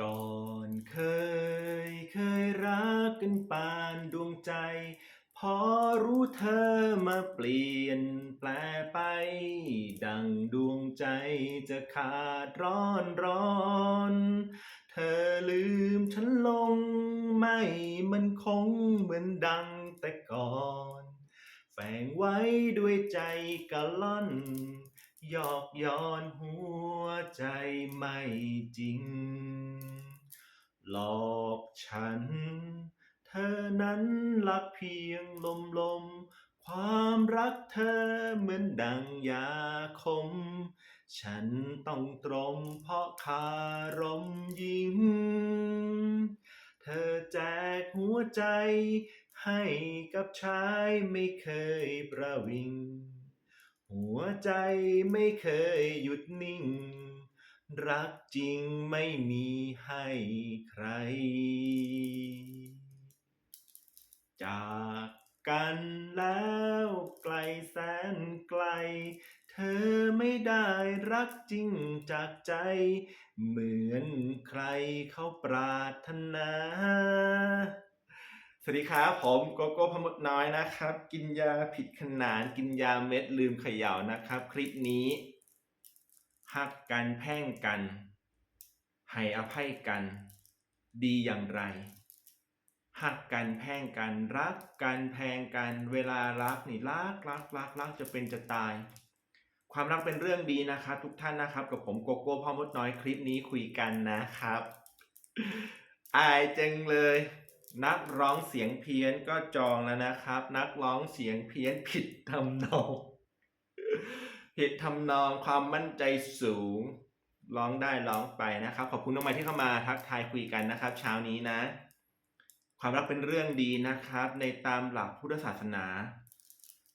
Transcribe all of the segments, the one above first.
ก่อนเคยเคยรักกันปานดวงใจ พอรู้เธอมาเปลี่ยนแปลไป ดังดวงใจจะขาดร้อนร้อน เธอลืมฉันลงไม่มันคงเหมือนดังแต่ก่อน แฝงไว้ด้วยใจกะล่อนหยอกย้อนหัวใจไม่จริง หลอกฉัน เธอนั้นรักเพียงลมลม ความรักเธอเหมือนดังยาคม ฉันต้องตรมเพราะคารมยิงเธอแจกหัวใจ ให้กับชายไม่เคยประวิง หัวใจไม่เคยหยุดนิ่ง รักจริงไม่มีให้ใคร จากกันแล้วไกลแสนไกล เธอไม่ได้รักจริงจากใจ เหมือนใครเขาปรารถนาสวัสดีครับผมโกโก้พมดน้อยนะครับ กินยาผิดขนานกินยาเม็ดลืมเขย่านะครับ คลิปนี้ หักกันแพ่งกัน ให้อภัยกัน ดีอย่างไรหักกันแพ่งกันรักกันแพงกันเวลารักนี่รักรักรักรักจะเป็นจะตาย ความรักเป็นเรื่องดีนะครับ ทุกท่านนะครับ กับผมโกโก้พ่อมดน้อยคลิปนี้คุยกันนะครับอายจังเลย นักร้องเสียงเพี้ยนก็จองแล้วนะครับ นักร้องเสียงเพี้ยนผิดทำนอง ผิดทำนองความมั่นใจสูง ร้องได้ร้องไปนะครับ ขอบคุณน้องใหม่ที่เข้ามาทักทายคุยกันนะครับ เช้านี้นะ ความรักเป็นเรื่องดีนะครับ ในตามหลักพุทธศาสนา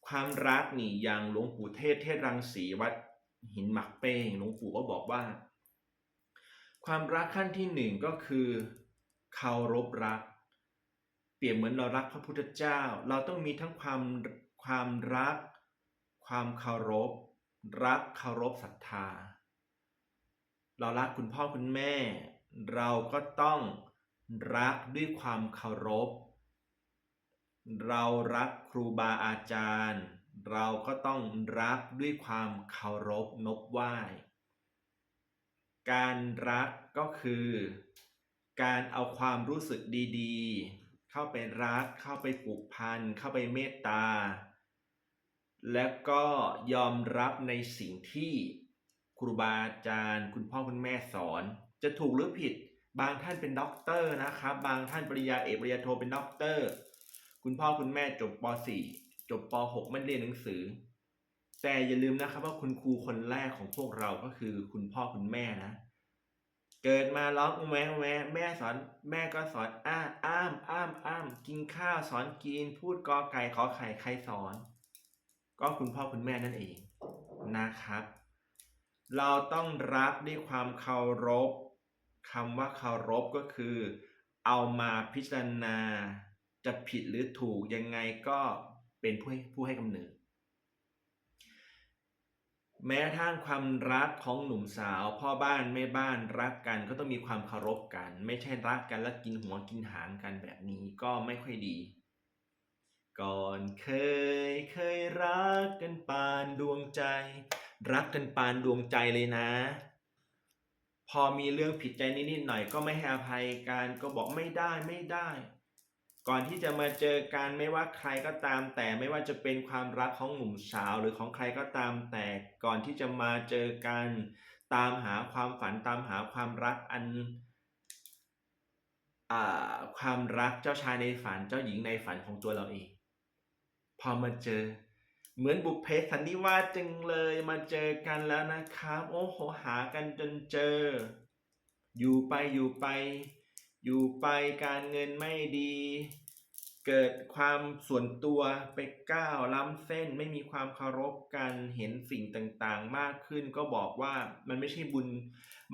ความรักนี่อย่างหลวงปู่เทศเทศรังสีวัดหินหมักเป้งหลวงปู่ก็บอกว่า ความรักขั้นที่หนึ่งก็คือเคารพรัก เปรียบเหมือนเรารักพระพุทธเจ้า เราต้องมีทั้งความความรัก ความเคารพ รักเคารพศรัทธา เรารักคุณพ่อคุณแม่ เราก็ต้องรักด้วยความเคารพ เรารักครูบาอาจารย์ เราก็ต้องรักด้วยความเคารพนบไหว้ การรักก็คือ การเอาความรู้สึกดีๆ เข้าไปรักเข้าไปผูกพัน เข้าไปเมตตา และก็ยอมรับในสิ่งที่ครูบาอาจารย์ คุณพ่อคุณแม่สอน จะถูกหรือผิด บางท่านเป็นด็อกเตอร์นะครับ บางท่านปริญญาเอกปริญญาโทเป็นด็อกเตอร์ คุณพ่อคุณแม่จบป .4 จบป .6 ไม่เรียนหนังสือ แต่อย่าลืมนะครับว่าคุณครูคนแรกของพวกเราก็คือคุณพ่อคุณแม่นะ เกิดมาร้องแวะอุแวะแม่สอนแม่ก็สอนอ้าอ้ามอ้ามอ้ามกินข้าวสอนกิน พูดกอไก่ขอไข่ใครสอน ก็คุณพ่อคุณแม่นั่นเองนะครับ เราต้องรักด้วยความเคารพคำว่าเคารพก็คือ เอามาพิจารณาจะผิดหรือถูกยังไงก็เป็นผู้ให้ผู้ให้กำเนิด แม้ทั่งความรักของหนุ่มสาว พ่อบ้านแม่บ้านรักกันก็ต้องมีความเคารพกัน ไม่ใช่รักกันแล้วกินหัวกินหางกันแบบนี้ก็ไม่ค่อยดี ก่อนเคยเคยรักกันปานดวงใจ รักกันปานดวงใจเลยนะ พอมีเรื่องผิดใจนิดๆหน่อยก็ไม่ให้อภัยกันก็บอกไม่ได้ไม่ได้ ก่อนที่จะมาเจอกันไม่ว่าใครก็ตาม แต่ไม่ว่าจะเป็นความรักของหนุ่มสาวหรือของใครก็ตาม แต่ก่อนที่จะมาเจอกัน ตามหาความฝันตามหาความรักอันอความรักเจ้าชายในฝันเจ้าหญิงในฝันของตัวเราเอง พอมาเจอ เหมือนบุพเพสันนิวาสจึงเลยมาเจอกันแล้วนะครับ โอ้โหหากันจนเจอ อยู่ไปอยู่ไป อยู่ไปการเงินไม่ดี เกิดความส่วนตัวไปก้าวล้ำเส้นไม่มีความเคารพกันเห็นสิ่งต่างๆ มากขึ้นก็บอกว่ามันไม่ใช่บุญ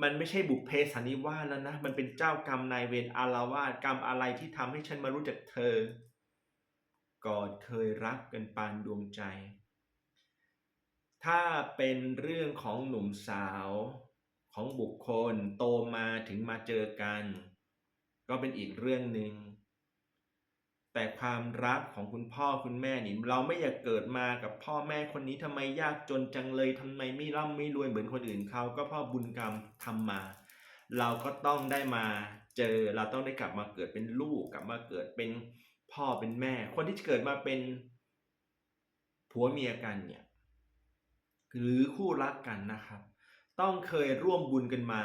มันไม่ใช่บุพเพสันนิวาสแล้วนะ มันเป็นเจ้ากรรมนายเวรอารวาสกรรมอะไรที่ทำให้ฉันมารู้จักเธอ ก่อนเคยรักกันปานดวงใจ ถ้าเป็นเรื่องของหนุ่มสาวของบุคคลโตมาถึงมาเจอกัน ก็เป็นอีกเรื่องหนึ่งแต่ความรักของคุณพ่อคุณแม่นี่เราไม่อยากเกิดมากับพ่อแม่คนนี้ทำไมยากจนจังเลยทำไมไม่ร่ำไม่รวยเหมือนคนอื่นเขาก็เพ่อบุญกรรมทำมา เราก็ต้องได้มาเจอเราต้องได้กลับมาเกิดเป็นลูกกลับมาเกิดเป็น พ่อเป็นแม่ คนที่เกิดมาเป็นผัวเมียกันเนี่ยหรือคู่รักกันนะครับ ต้องเคยร่วมบุญกันมา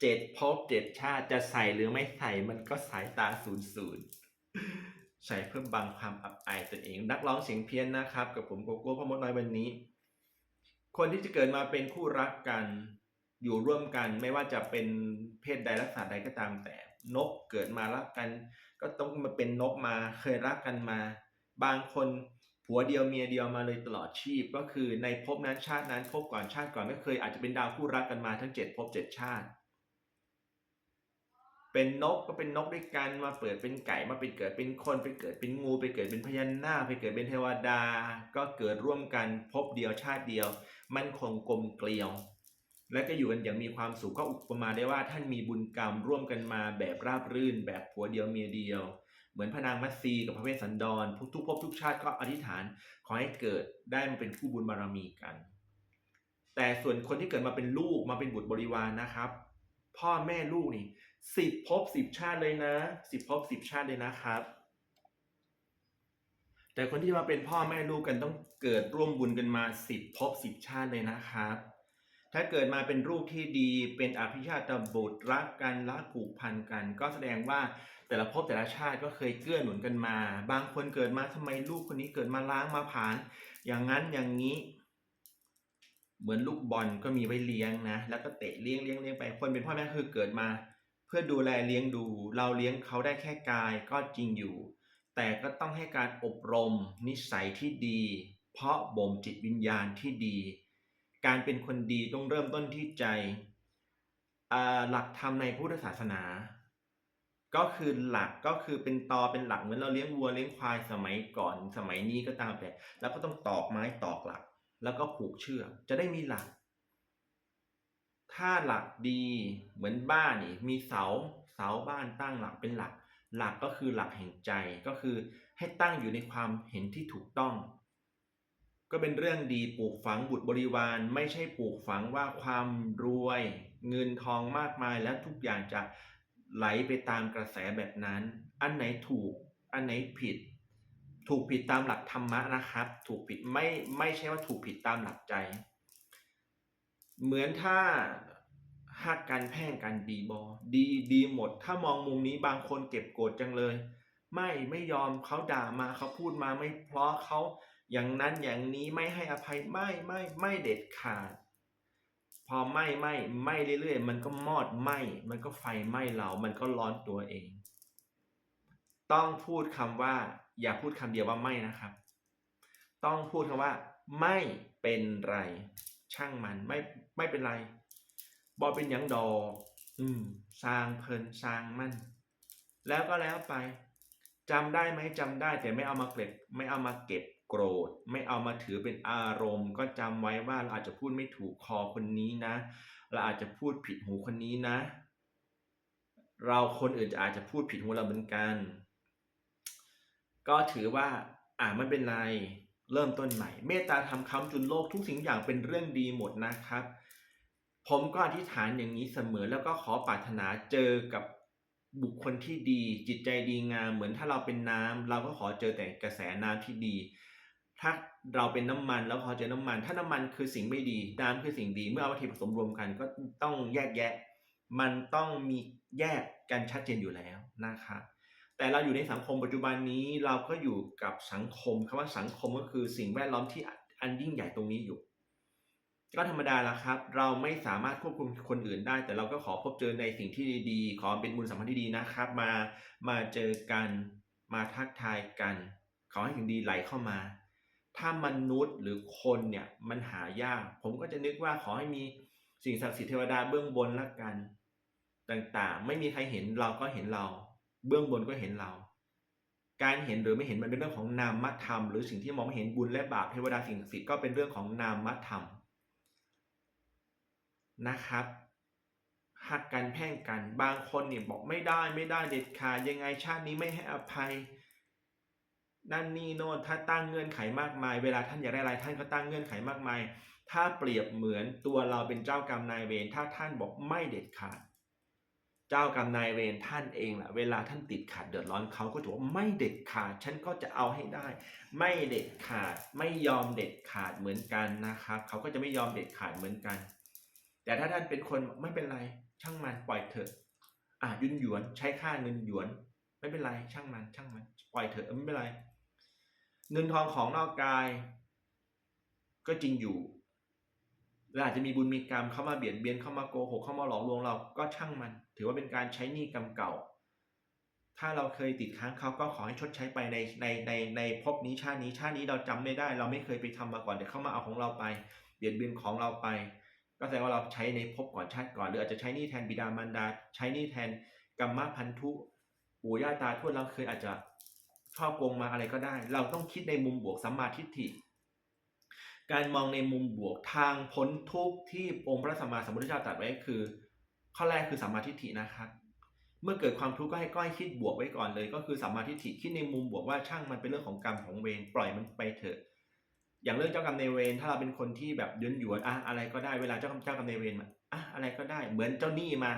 เจ็ดภพเจ็ดชาติจะใส่หรือไม่ใส่มันก็สายตาศูนย์ศูนย์ใส่เพื่อบังความอับอายตนเอง นักร้องเสียงเพี้ยนนะครับ กับผมโกโก้พมดน้อยวันนี้ คนที่จะเกิดมาเป็นคู่รักกัน อยู่ร่วมกันไม่ว่าจะเป็นเพศใดลักษณะใดก็ตามแต่ นกเกิดมารักกัน ก็ต้องมาเป็นนกมาเคยรักกันมา บางคนผัวเดียวเมียเดียวมาเลยตลอดชีพ ก็คือในภพนั้นชาตินั้นภพก่อนชาติก่อนก็เคยอาจจะเป็นดาวคู่รักกันมาทั้งเจ็ดภพเจ็ดชาติ เป็นนกก็เป็นนกด้วยกันมาเปิดเป็นไก่มาเป็นเกิดเป็นคนไปเกิดเป็นงูไปเกิดเป็นพญานาคไปเกิดเป็นเทวดา ก็เกิดร่วมกันภพเดียวชาติเดียว มันคงกลมเกลียว และก็อยู่กันอย่างมีความสุขก็อุปมาได้ว่าท่านมีบุญกรรมร่วมกันมาแบบราบรื่น แบบผัวเดียวเมียเดียว เหมือนพระนางมัตสีกับพระเวสสันดรทุกภพทุกชาติก็อธิษฐานขอให้เกิดได้มาเป็นคู่บุญบารมีกัน แต่ส่วนคนที่เกิดมาเป็นลูกมาเป็นบุตรบริวารนะครับ พ่อแม่ลูกนี่สิบภพสิบชาติเลยนะสิบภพสิบชาติเลยนะครับ แต่คนที่มาเป็นพ่อแม่ลูกกันต้องเกิดร่วมบุญกันมาสิบภพสิบชาติเลยนะครับ ถ้าเกิดมาเป็นลูกที่ดีเป็นอภิชาติบุตรรักกันรักผูกพันกัน ก็แสดงว่าแต่ละภพแต่ละชาติก็เคยเกื้อหนุนกันมา บางคนเกิดมาทำไมลูกคนนี้เกิดมาล้างมาผาน อย่างนั้นอย่างนี้ เหมือนลูกบอลก็มีไว้เลี้ยงนะ แล้วก็เตะเลี้ยงเลี้ยงเลี้ยงไปคนเป็นพ่อแม่คือเกิดมา เพื่อดูแลเลี้ยงดู เราเลี้ยงเขาได้แค่กายก็จริงอยู่ แต่ก็ต้องให้การอบรมนิสัยที่ดี เพราะบ่มจิตวิญญาณที่ดี การเป็นคนดีต้องเริ่มต้นที่ใจ หลักธรรมในพุทธศาสนา ก็คือหลักก็คือเป็นตอเป็นหลักเหมือนเราเลี้ยงวัวเลี้ยงควายสมัยก่อนสมัยนี้ก็ตามแต่ แล้วก็ต้องตอกไม้ตอกหลัก แล้วก็ผูกเชือกจะได้มีหลัก ถ้าหลักดีเหมือนบ้านนี่มีเสาเสาบ้านตั้งหลักเป็นหลัก หลักก็คือหลักแห่งใจก็คือให้ตั้งอยู่ในความเห็นที่ถูกต้อง ก็เป็นเรื่องดีปลูกฝังบุตรบริวาร ไม่ใช่ปลูกฝังว่าความรวย เงินทองมากมายแล้วทุกอย่างจะไหลไปตามกระแสแบบนั้น อันไหนถูกอันไหนผิด ถูกผิดตามหลักธรรมะนะครับ ถูกผิดไม่ไม่ใช่ว่าถูกผิดตามหลักใจ เหมือนถ้าหักกันแพ่งกันดีบอดีดีหมด ถ้ามองมุมนี้บางคนเก็บโกรธจังเลย ไม่ไม่ยอมเขาด่ามาเขาพูดมาไม่เพราะเขา อย่างนั้นอย่างนี้ไม่ให้อภัยไม่ไม่ไม่เด็ดขาด พอไม่ไม่ไม่เรื่อยๆ มันก็มอดไหมมันก็ไฟไหม้เรา มันก็ร้อนตัวเอง ต้องพูดคำว่า อย่าพูดคำเดียวว่าไม่นะครับ ต้องพูดคำว่า ไม่เป็นไร ช่างมันไม่ไม่เป็นไรบอเป็นหยังดอกอืมสร้างเพลินสร้างมันแล้วก็แล้วไปจำได้ไหมจำได้แต่ไม่เอามาเก็บ ไม่เอามาเก็บ โกรธ ไม่เอามาถือเป็นอารมณ์ ก็จำไว้ว่าเราอาจจะพูดไม่ถูกคอคนนี้นะ เราอาจจะพูดผิดหูคนนี้นะ เราคนอื่นจะอาจจะพูดผิดหูเราเหมือนกัน ก็ถือว่าอ่าไม่เป็นไรเริ่มต้นใหม่ เมตตาทำคำจุนโลกทุกสิ่งอย่างเป็นเรื่องดีหมดนะครับ ผมก็อธิษฐานอย่างนี้เสมอแล้วก็ขอปรารถนาเจอกับบุคคลที่ดีจิตใจดีงามเหมือนถ้าเราเป็นน้ำเราก็ขอเจอแต่กระแสน้ำที่ดี ถ้าเราเป็นน้ำมันแล้วขอเจอน้ำมัน ถ้าน้ำมันคือสิ่งไม่ดีน้ำคือสิ่งดี เมื่อเอาวัตถุผสมรวมกันก็ต้องแยกแยะ มันต้องมีแยกกันชัดเจนอยู่แล้วนะครับแต่เราอยู่ในสังคมปัจจุบันนี้เราก็อยู่กับสังคมคำว่าสังคมก็คือสิ่งแวดล้อมที่อันยิ่งใหญ่ตรงนี้อยู่ ก็ธรรมดาละครับ เราไม่สามารถควบคุมคนอื่นได้ แต่เราก็ขอพบเจอในสิ่งที่ดีๆ ขอเป็นบุญสัมพันธ์ที่ดีนะครับ มามาเจอกันมาทักทายกัน ขอให้สิ่งดีไหลเข้ามา ถ้ามนุษย์หรือคนเนี่ยมันหายาก ผมก็จะนึกว่าขอให้มีสิ่งศักดิ์สิทธิ์เทวดาเบื้องบนละกัน ต่างๆ ไม่มีใครเห็นเราก็เห็นเรา เบื้องบนก็เห็นเรา การเห็นหรือไม่เห็นมันเป็นเรื่องของนามธรรม หรือสิ่งที่มองไม่เห็นบุญและบาปเทวดาสิ่งศักดิ์สิทธิ์ก็เป็นเรื่องของนามธรรมนะครับหักกันแพ่งกันบางคนเนี่ยบอกไม่ได้ไม่ได้เด็ดขาดยังไงชาตินี้ไม่ให้อภัย นั่นนี่โน่นถ้าตั้งเงื่อนไขมากมาย เวลาท่านอยากได้อะไรท่านก็ตั้งเงื่อนไขมากมาย ถ้าเปรียบเหมือนตัวเราเป็นเจ้ากรรมนายเวรถ้าท่านบอกไม่เด็ดขาด เจ้ากรรมนายเวรท่านเองแหละเวลาท่านติดขัดเดือดร้อนเขาก็จะบอว่าไม่เด็ดขาด ฉันก็จะเอาให้ได้ ไม่เด็ดขาดไม่ยอมเด็ดขาดเหมือนกันนะครับเขาก็จะไม่ยอมเด็ดขาดเหมือนกัน แต่ถ้าท่านเป็นคนไม่เป็นไรช่างมันปล่อยเถอะอะยุนหยวนใช้ค่าเงินหยวน ไม่เป็นไรช่างมันช่างมัน ปล่อยเถอะไม่เป็นไร เงินทองของนอกกาย ก็จริงอยู่เราอาจจะมีบุญมีกรรมเข้ามาเบียดเบียนเข้ามาโกหกเข้ามาหลอกลวงเราก็ช่างมัน ถือว่าเป็นการใช้หนี้กรรมเก่า ถ้าเราเคยติดค้างเขาก็ขอให้ชดใช้ไปในในในในภพนี้ชาตินี้ชาตินี้เราจำไม่ได้ เราไม่เคยไปทำมาก่อนเดี๋ยวเข้ามาเอาของเราไป เบียดเบียนของเราไป ก็แสดงว่าเราใช้ในภพก่อนชาติก่อนหรืออาจจะใช้หนี้แทนบิดามารดา ใช้หนี้แทนกรรมพันธุ ปู่ย่าตาทวดเราเคยอาจจะชอบโกงมาอะไรก็ได้ เราต้องคิดในมุมบวกสัมมาทิฏฐิ การมองในมุมบวกทางพ้นทุกข์ที่องค์พระสัมมาสัมพุทธเจ้าตรัสไว้คือ ข้อแรกคือสัมมาทิฏฐินะครับเมื่อเกิดความทุกข์ก็ให้ก้อยคิดบวกไว้ก่อนเลย ก็คือสัมมาทิฏฐิคิดในมุมบวกว่าช่างมันเป็นเรื่องของกรรมของเวรปล่อยมันไปเถอะ อย่างเรื่องเจ้ากรรมในเวรถ้าเราเป็นคนที่แบบยืนหยวนอะอะไรก็ได้เวลาเจ้ากรรมเจ้ากรรมในเวรมาอะอะไรก็ได้ เหมือนเจ้าหนี้มา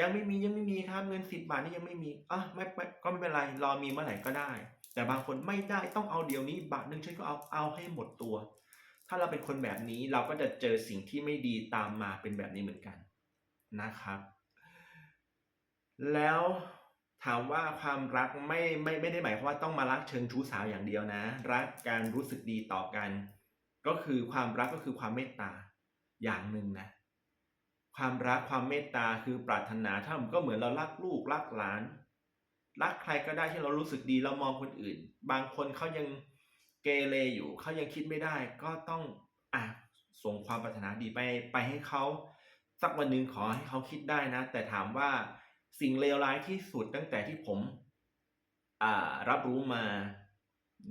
ยังไม่มียังไม่มีครับเงินสิบบาทนี่ยังไม่มีอะไม่ไม่ก็ไม่เป็นไรรอมีเมื่อไหร่ก็ได้ แต่บางคนไม่ได้ต้องเอาเดี๋ยวนี้บาทหนึ่งฉันก็เอาเอาให้หมดตัว ถ้าเราเป็นคนแบบนี้เราก็จะเจอสิ่งที่ไม่ดีตามมาเป็นแบบนี้เหมือนกันนะครับ แล้วถามว่าความรักไม่ไม่ไม่ได้หมายความว่าต้องมารักเชิงชู้สาวอย่างเดียวนะ รักการรู้สึกดีต่อกัน ก็คือความรักก็คือความเมตตาอย่างหนึ่งนะ ความรักความเมตตาคือปรารถนาถ้ามันก็เหมือนเรารักลูกรักหลาน รักใครก็ได้ที่เรารู้สึกดีเรามองคนอื่น บางคนเขายังเกเรอยู่เขายังคิดไม่ได้ ก็ต้องอะส่งความปรารถนาดีไปไปให้เขาสักวันหนึ่งขอให้เขาคิดได้นะ แต่ถามว่าสิ่งเลวร้ายที่สุดตั้งแต่ที่ผมอ่ารับรู้มา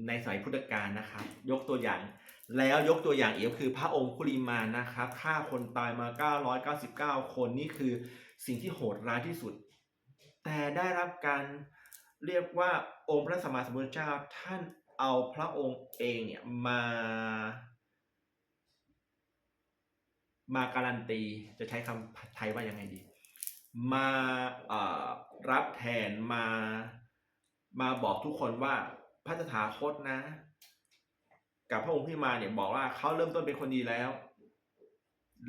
ในสมัยพุทธกาลนะครับ ยกตัวอย่าง แล้วยกตัวอย่างอีกคือพระองค์คุลิมานนะครับฆ่าคนตายมา 999 คนนี่คือสิ่งที่โหดร้ายที่สุด แต่ได้รับการเรียกว่าองค์พระสัมมาสัมพุทธเจ้าท่านเอาพระองค์เองเนี่ยมามาการันตีจะใช้คำไทยว่ายังไงดี มารับแทนมามาบอกทุกคนว่าพระตถาคตนะ กับพระองค์ที่มาเนี่ยบอกว่าเขาเริ่มต้นเป็นคนดีแล้ว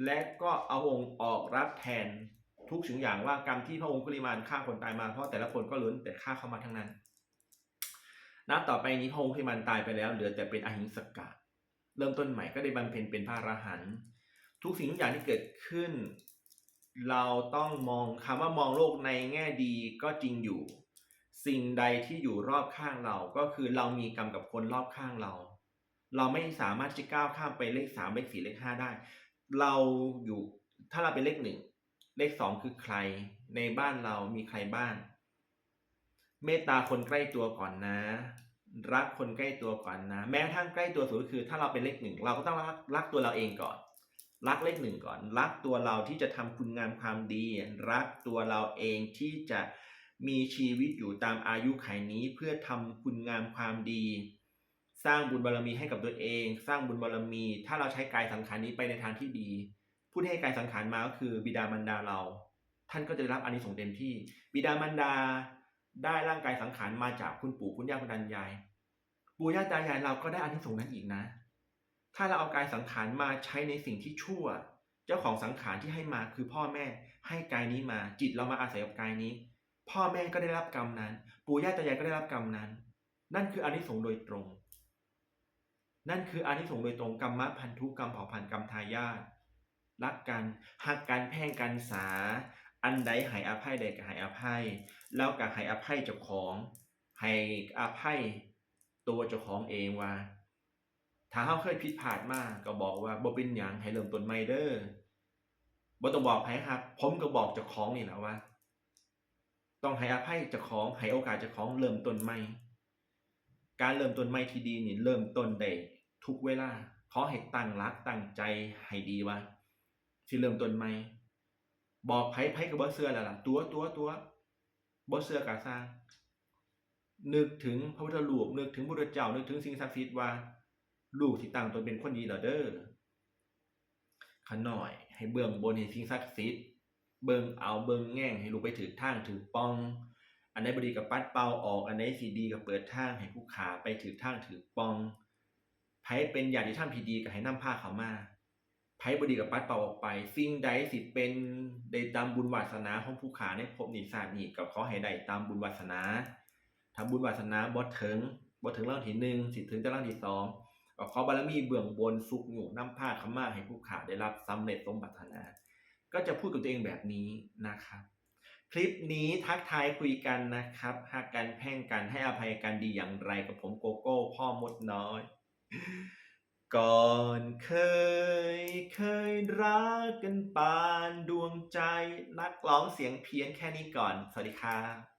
และก็เอาองค์ออกรับแทนทุกสิ่งอย่างว่ากรรมที่พระองค์กุลิมานฆ่าคนตายมาเพราะแต่ละคนก็ล้นแต่ฆ่าเข้ามาทั้งนั้นนับต่อไปนี้พระองค์กุลิมานตายไปแล้ว เหลือแต่เป็นอหิงสกะเริ่มต้นใหม่ก็ได้บำเพ็ญเป็นพระอรหันต์ทุกสิ่งทุกอย่างที่เกิดขึ้น เราต้องมองคำว่ามองโลกในแง่ดีก็จริงอยู่ สิ่งใดที่อยู่รอบข้างเราก็คือเรามีกรรมกับคนรอบข้างเรา เราไม่สามารถจะก้าวข้ามไปเลขสามเลขสี่เลขห้าได้ เราอยู่ถ้าเราเป็นเลขหนึ่งเลขสองคือใคร ในบ้านเรามีใครบ้าง เมตตาคนใกล้ตัวก่อนนะ รักคนใกล้ตัวก่อนนะ แม้กระทั่งใกล้ตัวสุดก็คือ ถ้าเราเป็นเลขหนึ่งเราก็ต้องรักรักตัวเราเองก่อน รักเลขหนึ่งก่อน รักตัวเราที่จะทำคุณงามความดี รักตัวเราเองที่จะมีชีวิตอยู่ตามอายุไขนี้เพื่อทำคุณงามความดี สร้างบุญบารมีให้กับตัวเอง สร้างบุญบารมี ถ้าเราใช้กายสังขารนี้ไปในทางที่ดี ผู้ที่ให้กายสังขารมาก็คือบิดามารดาเรา ท่านก็จะได้รับอานิสงส์เต็มที่ บิดามารดาได้ร่างกายสังขารมาจากคุณปู่คุณย่าคุณตายาย ปู่ย่าตายายเราก็ได้อานิสงส์นั้นอีกนะ ถ้าเราเอากายสังขารมาใช้ในสิ่งที่ชั่ว เจ้าของสังขารที่ให้มาคือพ่อแม่ให้กายนี้มา จิตเรามาอาศัยกับกายนี้ พ่อแม่ก็ได้รับกรรมนั้น ปู่ย่าตายายก็ได้รับกรรมนั้น นั่นคืออานิสงส์โดยตรง นั่นคืออานิสงส์โดยตรงกรรมพันธุกรรมเผ่าพันธุ์กรรมทายาทรักกันหักกันแพ่งกันสา อันใดหายอภัยใดก็หายอภัย แล้วก็หายอภัยเจ้าของให้อภัยตัวเจ้าของเองว่า ถ้าเขาเคยผิดพลาดมาก็บอกว่าบ่เป็นหยังให้เริ่มต้นใหม่เด้อบ่ต้องบอกใครครับ ผมก็บอกเจ้าของนี่แหละว่า ต้องให้อภัยเจ้าของให้โอกาสเจ้าของเริ่มต้นใหม่ การเริ่มต้นใหม่ที่ดีนี่เริ่มต้นได้ทุกเวลาขอให้ตั้งรักตั้งใจให้ดีว่าที่เริ่มต้นใหม่บอกไผไผก็บ่เชื่อแล้วล่ะ ตัวตัวตัวบ่เชื่อก็สร้าง นึกถึงพระพุทธรูปนึกถึงพระพุทธเจ้านึกถึงสิ่งศักดิ์สิทธิ์ว่า ลูกที่ตั้งตนเป็นคนดีแล้วเด้อขน้อย ให้เบื้องบนให้สิ่งศักดิ์สิทธิ์เบิ่งเอาเบิ่งแง่งให้ลูกไปถึกทางถึกป้อง อันใดบ่ดีก็ปัดเป่าออก อันใดสิดีก็เปิดทางให้ผู้ขาไปถึกทางถึกป้องไผเป็นญาติธรรมที่ดีก็ให้นำพาเขามาไผบดีก็ปัดเป่าออกไป สิ่งใดสิเป็นได้ตามบุญวาสนาของผู้ขาในภพนี้ชาตินี้ก็ขอให้ได้ตามบุญวาสนาถ้าบุญวาสนาบ่ถึงบ่ถึงรางที่หนึ่งสิถึงแต่างที่สองก็ขอบารมีเบื้องบนสุขอยู่นำพาเขามาให้ผู้ขาได้รับสำเร็จสมปรารถนา ก็จะพูดกับตัวเองแบบนี้นะครับ คลิปนี้ทักทายคุยกันนะครับหากกันแพ่งกันให้อภัยกันดีอย่างไรกับผมโกโก้ พ่อมดน้อย ก่อนเคยเคยรักกันปานดวงใจ นักร้องเสียงเพี้ยนแค่นี้ก่อน สวัสดีครับ